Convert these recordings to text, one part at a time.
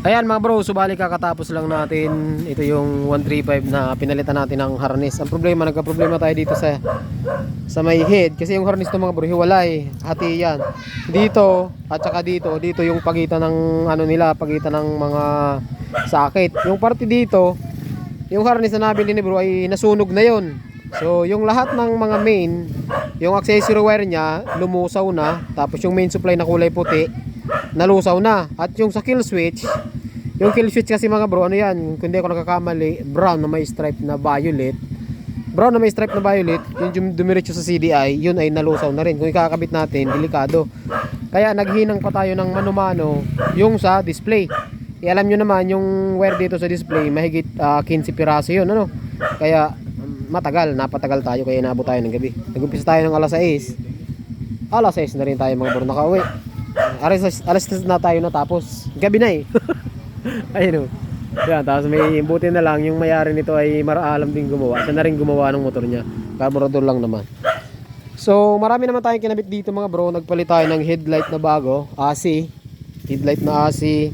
Ayan mga bro, subali kakatapos lang natin ito yung 135 na pinalitan natin ng harness. Ang problema, nagka-problema tayo dito sa sa may head kasi yung harness ng mga bro hiwalay, hati yan. Dito at saka dito, dito yung pagitan ng ano nila, pagitan ng mga sakit. Yung parte dito, yung harness na nabili ni bro ay nasunog na yon. So yung lahat ng mga main, yung accessory wire niya lumusaw na, tapos yung main supply na kulay puti nalusaw na. At yung sa kill switch, yung kill switch kasi mga bro, ano yan, kung hindi ako nakakamali, brown na may stripe na violet. Brown na may stripe na violet, yung dum- dumiretso sa CDI, yun ay nalusaw na rin. Kung ikakabit natin, delikado. Kaya naghinang pa tayo ng mano-mano yung sa display. E, alam nyo naman, yung wire dito sa display, mahigit ah, 15 piraso yun, ano? Kaya matagal, napatagal tayo, kaya inabot tayo ng gabi. Nag-umpisa tayo ng alas 6. Alas 6 na rin tayo mga bro nakauwi. Alas, alas 6 na tayo natapos. Gabi na eh. Ayun o. Yan, tapos may buti na lang yung mayari nito ay maraalam din gumawa. Siya na rin gumawa ng motor niya. Carburetor lang naman. So, marami naman tayong kinabit dito mga bro. Nagpalit tayo ng headlight na bago. ASI. Headlight na ASI.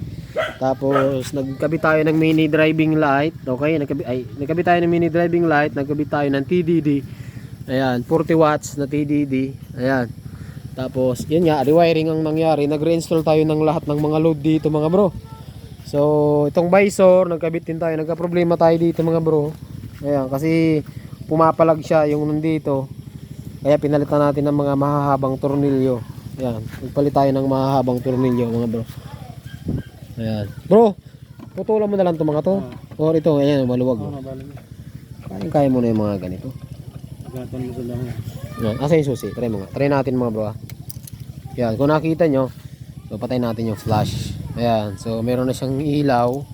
Tapos, nagkabit tayo ng mini driving light. Okay, nagkabit, ay, nagkabit tayo ng mini driving light. Nagkabit tayo ng TDD. Ayan, 40 watts na TDD. Ayan. Tapos, yun nga, rewiring ang nangyari. Nag-reinstall tayo ng lahat ng mga load dito mga bro. So, itong visor, nagkabit din tayo. Nagka-problema tayo dito mga bro. Ayan, kasi pumapalag siya yung nandito. Kaya pinalitan natin ng mga mahahabang tornilyo. Ayan, nagpalit tayo ng mahahabang tornilyo mga bro. Ayan. Bro, putulan mo na lang itong mga to. Or ito, ayan, maluwag. Oh. nabali mo. Kaya kaya mo na yung mga ganito. Agatan mo sa lang. Yan, asa yung susi? Try mo nga. Try natin mga bro ah. Yan, kung nakita nyo, so patay natin yung flash. Ayan, so meron na siyang ilaw.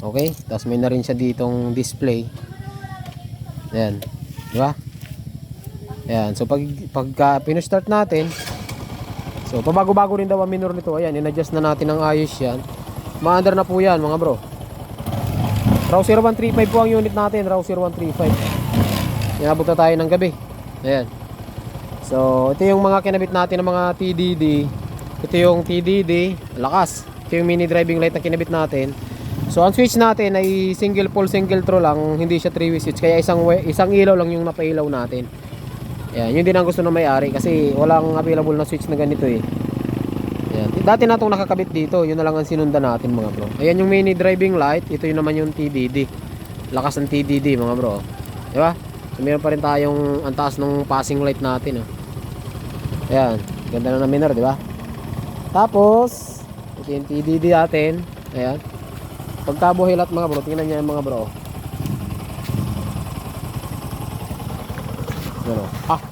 Okay, tapos may na rin siya ditong display. Ayan, di ba? Ayan, so pag pagka pino-start natin, so pabago-bago rin daw ang minor nito. Ayan, in-adjust na natin ng ayos yan. Maandar na po yan mga bro. RAW 0135 po ang unit natin, RAW 0135. Inabot na tayo ng gabi. Ayan. So, ito yung mga kinabit natin ng mga TDD. Ito yung TDD, lakas. Ito yung mini driving light na kinabit natin. So, ang switch natin ay single pole, single throw lang, hindi siya three-way switch. Kaya isang isang ilaw lang yung napailaw natin. Ayan, yun din ang gusto ng may-ari kasi walang available na switch na ganito eh. Ayan. Dati na itong nakakabit dito, yun na lang ang sinundan natin mga bro. Ayan yung mini driving light, ito yung naman yung TDD. Lakas ng TDD mga bro. Di ba? So, meron pa rin tayong ang taas ng passing light natin. Oh. Ayan, ganda na ng minor, di ba? Tapos, ito yung TDD natin. Ayan. Pagkabuhilat mga bro, tingnan niya yung mga bro. Ano? Ah!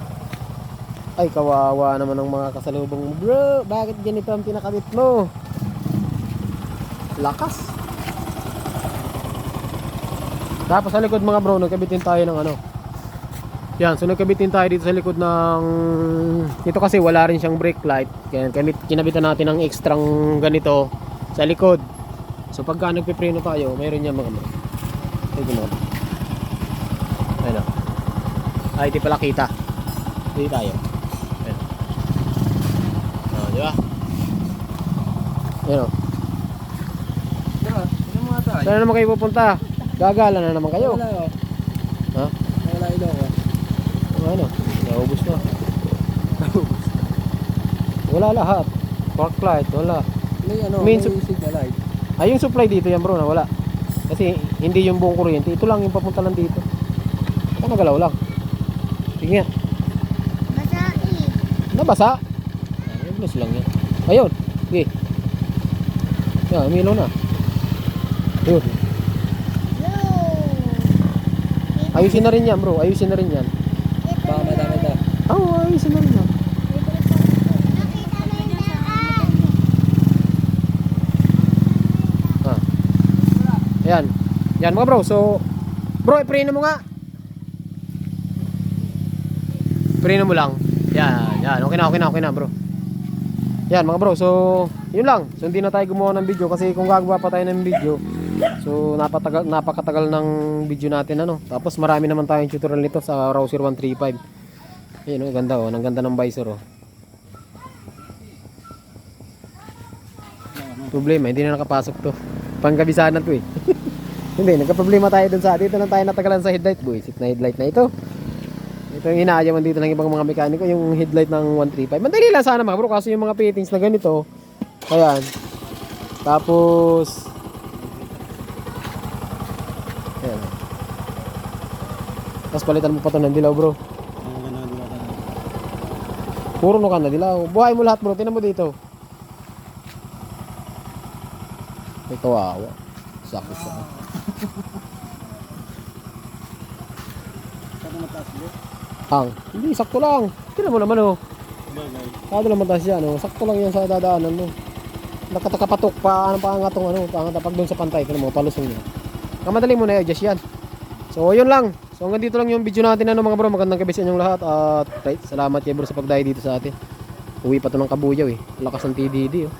Ay, kawawa naman ng mga kasalubong. Bro, bakit ganito ang pinakabit mo? Lakas. Tapos sa likod mga bro, nagkabitin tayo ng ano. Yan, so nagkabitin tayo dito sa likod ng... Ito kasi wala rin siyang brake light. Kaya kamit, kinabitan natin ng extrang ganito sa likod. So pagka nagpipreno tayo, mayroon niya mga bro. Ito mo. Ayun o. Ay, di pala kita. Hindi tayo. Ayun. Oh, di ba? Ayun mga tayo? Saan naman kayo pupunta? Gagala na naman kayo. Wala oh. Ha? Wala ilaw oh. Ano? Naubos na. wala lahat. Park light, wala. May ano, Main may signal light. Ay, yung supply dito yan bro, nawala. Kasi hindi yung buong kuryente. Ito lang yung papunta lang dito. Ito nagalaw lang. Sige nga. Masai. Nabasa. Ay, bless lang yan. Ayun. Sige. Yan, umilaw na. Ayun. Ayusin na rin yan bro. Ayusin na rin yan. Baka madami ta. Oo, oh, ayusin na rin na daan. Ah. Ayan. Yan mga bro. So, bro, i-preno mo nga. Preno mo lang. Yan, yan. Okay na, okay na, okay na bro. Yan mga bro. So, yun lang. So, hindi na tayo gumawa ng video kasi kung gagawa pa tayo ng video, so napatagal, napakatagal ng video natin ano. Tapos marami naman tayong tutorial nito sa Rouser 135. Ayun, oh, ganda oh. Ang ganda ng visor oh. Problema, hindi na nakapasok to. Pangkabisaan na to eh. hindi, nagka-problema tayo dun sa dito lang tayo natagalan sa headlight. Buisit na headlight na ito. Ito yung inaayaman dito ng ibang mga mekaniko, yung headlight ng 135. Madali lang sana mga bro, kaso yung mga fittings na ganito. Ayan. Tapos, ayan. Tapos palitan mo pa to ng dilaw bro. Puro no ka na dilaw. Buhay mo lahat bro, tinan mo dito. May kawawa. Sakit sa Ang, hindi, sakto lang. Tinan mo naman oh. Kado lang mataas yan oh. Sakto lang yan sa dadaanan mo. Nakatakapatok pa, ano pa ang atong ano, pangat pag doon sa pantay, tinan mo, palusong niya. Kamadali mo na i-adjust yan. So, yun lang. So, hanggang dito lang yung video natin ano mga bro. Magandang gabi sa lahat. At right, salamat kay bro sa pagdayo dito sa atin. Uwi pa to ng kabuyaw eh. Lakas ng TDD oh.